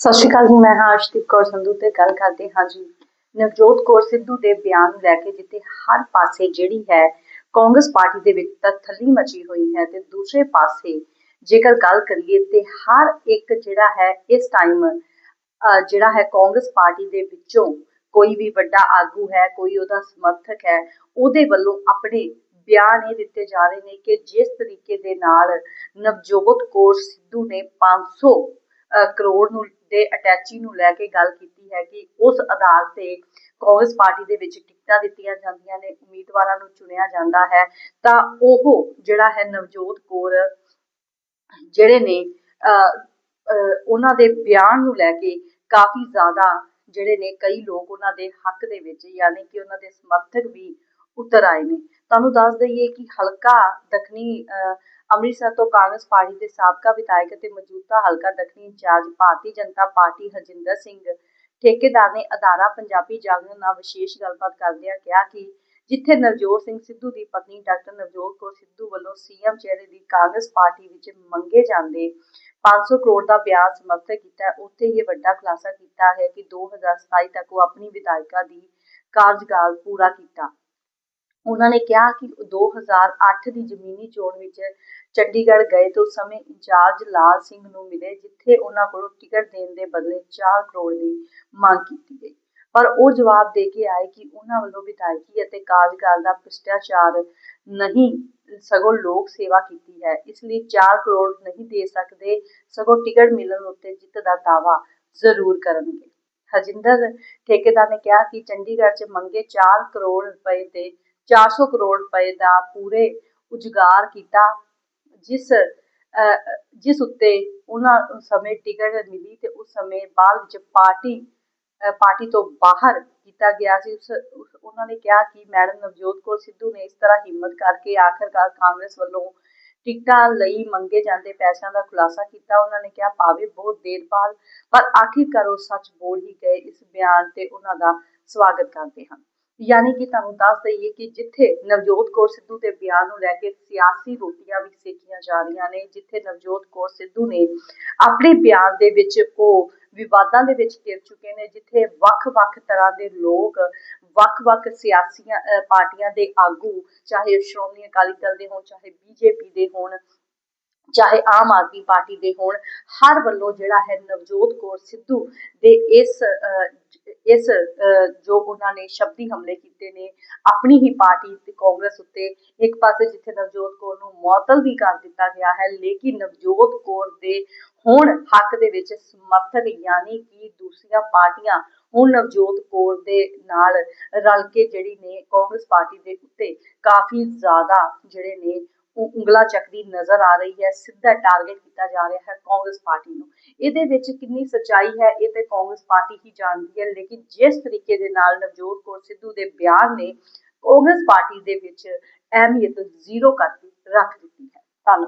ਸਤਿ ਸ਼੍ਰੀ ਅਕਾਲ ਜੀ, ਮੈਂ ਹਾਂ ਅਰਸ਼ਦੀਪ ਕੌਰ ਸੰਧੂ ਤੇ ਗੱਲ ਕਰਦੇ ਹਾਂ ਜੀ। ਨਵਜੋਤ ਕੌਰ ਸਿੱਧੂ ਦੇ ਬਿਆਨ ਲੈ ਕੇ ਜਿੱਥੇ ਹਰ ਪਾਸੇ ਜਿਹੜੀ ਹੈ ਕਾਂਗਰਸ ਪਾਰਟੀ ਦੇ ਵਿੱਚ ਤਾਂ ਮਚੀ ਹੋਈ ਹੈ ਤੇ ਦੂਸਰੇ ਪਾਸੇ ਜੇਕਰ ਗੱਲ ਕਰੀਏ ਤੇ ਹਰ ਇੱਕ ਜਿਹੜਾ ਹੈ ਇਸ ਟਾਈਮ ਜਿਹੜਾ ਹੈ ਕਾਂਗਰਸ ਪਾਰਟੀ ਦੇ ਵਿੱਚੋਂ ਕੋਈ ਵੀ ਵੱਡਾ ਆਗੂ ਹੈ, ਕੋਈ ਉਹਦਾ ਸਮਰਥਕ ਹੈ, ਉਹਦੇ ਵੱਲੋਂ ਆਪਣੇ ਬਿਆਨ ਇਹ ਦਿੱਤੇ ਜਾ ਰਹੇ ਨੇ ਕਿ ਜਿਸ ਤਰੀਕੇ ਦੇ ਨਾਲ ਨਵਜੋਤ ਕੌਰ ਸਿੱਧੂ ਨੇ 500 ਅਹ ਕਰੋੜ ਨੂੰ ਦੇ ਅਟੈਚੀ ਨੂੰ ਲੈ ਕੇ ਗੱਲ ਕੀਤੀ ਹੈ ਕਿ ਉਸ ਆਧਾਰ ਤੇ ਕਾਂਗਰਸ ਪਾਰਟੀ ਦੇ ਵਿੱਚ ਟਿਕਟਾਂ ਦਿੱਤੀਆਂ ਜਾਂਦੀਆਂ ਨੇ, ਉਮੀਦਵਾਰਾਂ ਨੂੰ ਚੁਣਿਆ ਜਾਂਦਾ ਹੈ। ਤਾਂ ਉਹ ਜਿਹੜਾ ਹੈ ਨਵਜੋਤ ਕੌਰ, ਜਿਹੜੇ ਨੇ ਉਹਨਾਂ ਦੇ ਬਿਆਨ ਨੂੰ ਲੈ ਕੇ ਕਾਫੀ ਜ਼ਿਆਦਾ ਜਿਹੜੇ ਨੇ ਕਈ ਲੋਕ ਉਹਨਾਂ ਦੇ ਹੱਕ ਦੇ ਵਿੱਚ, ਯਾਨੀ ਕਿ ਉਹਨਾਂ ਦੇ ਸਮਰਥਕ ਵੀ ਉਤਰ ਆਏ ਨੇ। ਤੁਹਾਨੂੰ ਦੱਸ ਦਈਏ ਕਿ ਹਲਕਾ ਦੱਖਣੀ ਅੰਮ੍ਰਿਤਸਰ ਤੋਂ ਕਾਂਗਰਸ ਪਾਰਟੀ ਦੇ ਸਾਬਕਾ ਵਿਧਾਇਕ ਅਤੇ ਮੌਜੂਦਾ ਹਲਕਾ ਦੱਖਣੀ in charge Bharatiya Janata party Harjinder Singh ਠੇਕੇਦਾਰ ਨੇ ਅਦਾਰਾ ਪੰਜਾਬੀ ਜਾਗਰਣ ਨਾਲ ਵਿਸ਼ੇਸ਼ ਗੱਲਬਾਤ ਕਰਦਿਆਂ ਕਿਹਾ ਕਿ ਜਿੱਥੇ ਨਵਜੋਤ ਸਿੰਘ ਸਿੱਧੂ ਦੀ ਪਤਨੀ ਡਾਕਟਰ ਨਵਜੋਤ ਕੌਰ ਸਿੱਧੂ ਵੱਲੋਂ ਸੀਐਮ ਚਿਹਰੇ ਦੀ ਕਾਂਗਰਸ ਪਾਰਟੀ ਵਿੱਚ ਮੰਗੇ ਜਾਂਦੇ 500 ਕਰੋੜ ਦਾ ਬਿਆਨ ਸਮਰਥਨ ਕੀਤਾ, ਉੱਥੇ ਇਹ ਵੱਡਾ ਖੁਲਾਸਾ ਕੀਤਾ ਹੈ ਕਿ 2027 ਤੱਕ ਉਹ ਆਪਣੀ ਵਿਧਾਇਕਾ ਦੀ ਕਾਰਜਕਾਲ ਪੂਰਾ ਕੀਤਾ। ਉਹਨਾਂ ਨੇ ਕਿਹਾ ਕਿ ਉਹ 2008 ਦੀ ਜ਼ਮੀਨੀ ਚੋਣ ਵਿੱਚ ਚੰਡੀਗੜ੍ਹ ਗਏ ਤੇ ਉਸ ਸਮੇਂ ਇੰਚਾਰਜ ਲਾਲ ਸਿੰਘ ਨੂੰ ਮਿਲੇ, ਜਿੱਥੇ ਉਹਨਾਂ ਕੋਲੋਂ ਟਿਕਟ ਦੇਣ ਦੇ ਬਦਲੇ 4 ਕਰੋੜ ਦੀ ਮੰਗ ਕੀਤੀ ਗਈ। ਪਰ ਉਹ ਜਵਾਬ ਦੇ ਕੇ ਆਏ ਕਿ ਉਹਨਾਂ ਵੱਲੋਂ ਵਿਧਾਇਕੀ ਅਤੇ ਕਾਰਜਕਾਲ ਦਾ ਭ੍ਰਿਸ਼ਟਾਚਾਰ ਨਹੀਂ, ਸਗੋਂ ਲੋਕ ਸੇਵਾ ਕੀਤੀ ਹੈ। ਇਸ ਲਈ 4 ਕਰੋੜ ਨਹੀਂ ਦੇ ਸਕਦੇ, ਸਗੋਂ ਟਿਕਟ ਮਿਲਣ ਉੱਤੇ ਜਿੱਤ ਦਾ ਦਾਵਾ ਜ਼ਰੂਰ ਕਰਨਗੇ। ਹਰਜਿੰਦਰ ਠੇਕੇਦਾਰ ਨੇ ਕਿਹਾ ਕਿ ਚੰਡੀਗੜ੍ਹ 'ਚ ਮੰਗੇ 4 ਕਰੋੜ ਰੁਪਏ ਤੇ 400 ਕਰੋੜ ਰੁਪਏ ਦਾ ਪੂਰੇ ਉਜਗਾਰ ਕੀਤਾ, ਜਿਸ ਜਿਸ ਉੱਤੇ ਉਹਨਾਂ ਸਮੇਂ ਟਿਕਟ ਮਿਲੀ ਤੇ ਉਸ ਸਮੇਂ ਬਾਅਦ ਵਿੱਚ ਪਾਰਟੀ ਪਾਰਟੀ ਤੋਂ ਬਾਹਰ ਕੀਤਾ ਗਿਆ ਸੀ। ਉਸ, ਉਹਨਾਂ ਨੇ ਕਿਹਾ ਕਿ ਮੈਡਮ ਨਵਜੋਤ ਕੌਰ ਸਿੱਧੂ ਨੇ ਇਸ ਤਰ੍ਹਾਂ ਹਿੰਮਤ ਕਰਕੇ ਆਖਰਕਾਰ ਕਾਂਗਰਸ ਵੱਲੋਂ ਟਿਕਟਾਂ ਲਈ ਮੰਗੇ ਜਾਂਦੇ ਪੈਸਿਆਂ ਦਾ ਖੁਲਾਸਾ ਕੀਤਾ। ਉਹਨਾਂ ਨੇ ਕਿਹਾ, ਭਾਵੇਂ ਬਹੁਤ ਦੇਰ ਬਾਅਦ, ਪਰ ਆਖਿਰਕਾਰ ਉਹ ਸੱਚ ਬੋਲ ਹੀ ਗਏ। ਇਸ ਬਿਆਨ ਤੇ ਉਹਨਾਂ ਦਾ ਸਵਾਗਤ ਕਰਦੇ ਹਨ। ਯਾਨੀ ਕਿ ਤੁਹਾਨੂੰ ਦੱਸ ਦਈਏ ਕਿ ਜਿੱਥੇ ਨਵਜੋਤ ਕੌਰ ਸਿੱਧੂ ਦੇ ਬਿਆਨ ਨੂੰ ਲੈ ਕੇ ਸਿਆਸੀ ਰੋਟੀਆਂ ਵੀ ਸੇਕੀਆਂ ਜਾ ਰਹੀਆਂ ਨੇ ਜਿੱਥੇ ਨਵਜੋਤ ਕੌਰ ਸਿੱਧੂ ਨੇ ਆਪਣੇ ਬਿਆਨ ਦੇ ਵਿੱਚ ਉਹ ਵਿਵਾਦਾਂ ਦੇ ਵਿੱਚ ਘਿਰ ਚੁੱਕੇ ਨੇ ਜਿੱਥੇ ਵੱਖ-ਵੱਖ ਤਰ੍ਹਾਂ ਦੇ ਲੋਕ ਵੱਖ-ਵੱਖ ਸਿਆਸੀਆਂ ਪਾਰਟੀਆਂ ਦੇ ਆਗੂ ਚਾਹੇ ਸ਼੍ਰੋਮਣੀ ਅਕਾਲੀ ਦਲ ਦੇ ਹੋਣ ਚਾਹੇ ਬੀਜੇਪੀ ਦੇ ਹੋਣ ਚਾਹੇ ਆਮ ਆਦਮੀ ਪਾਰਟੀ ਦੇ ਹੋਣ ਹਰ ਵੱਲੋਂ ਜਿਹੜਾ ਹੈ ਨਵਜੋਤ ਕੌਰ ਸਿੱਧੂ ਦੇ ਇਸ ਅਹ, ਇਸ ਜੋ ਉਹਨਾਂ ਨੇ ਸ਼ਬਦੀ ਹਮਲੇ ਕੀਤੇ ਨੇ, ਆਪਣੀ ਹੀ ਪਾਰਟੀ ਤੇ ਕਾਂਗਰਸ ਉੱਤੇ ਇੱਕ ਪਾਸੇ ਜਿੱਥੇ ਨਵਜੋਤ ਕੌਰ ਨੂੰ ਮੁਅੱਤਲ ਵੀ ਕਰ ਦਿੱਤਾ ਗਿਆ ਹੈ, ਲੇਕਿਨ ਨਵਜੋਤ ਕੌਰ ਦੇ ਹੁਣ ਹੱਕ ਦੇ ਵਿੱਚ ਸਮਰਥਕ ਯਾਨੀ ਕਿ ਦੂਸਰੀਆਂ ਪਾਰਟੀਆਂ ਹੁਣ ਨਵਜੋਤ ਕੌਰ ਦੇ ਨਾਲ ਰਲ ਕੇ ਜਿਹੜੀ ਨੇ ਕਾਂਗਰਸ ਪਾਰਟੀ ਦੇ ਉੱਤੇ ਕਾਫੀ ਜ਼ਿਆਦਾ ਜਿਹੜੇ ਨੇ ਉਂਗਲਾ ਚੱਕਦੀ ਨਜ਼ਰ ਆ ਰਹੀ ਹੈ, ਸਿੱਧਾ ਟਾਰਗੇਟ ਕੀਤਾ ਜਾ ਰਿਹਾ ਹੈ ਕਾਂਗਰਸ ਪਾਰਟੀ ਨੂੰ। ਇਹਦੇ ਵਿੱਚ ਕਿੰਨੀ ਸੱਚਾਈ ਹੈ, ਇਹ ਤੇ ਕਾਂਗਰਸ ਪਾਰਟੀ ਹੀ ਜਾਣਦੀ ਹੈ, ਲੇਕਿਨ ਜਿਸ ਤਰੀਕੇ ਦੇ ਨਾਲ ਨਵਜੋਤ ਕੌਰ ਸਿੱਧੂ ਦੇ ਬਿਆਨ ਨੇ ਕਾਂਗਰਸ ਪਾਰਟੀ ਦੇ ਵਿੱਚ ਅਹਿਮੀਅਤ ਜ਼ੀਰੋ ਕਰਕੇ ਰੱਖ ਦਿੱਤੀ ਹੈ। ਧੰਨਵਾਦ।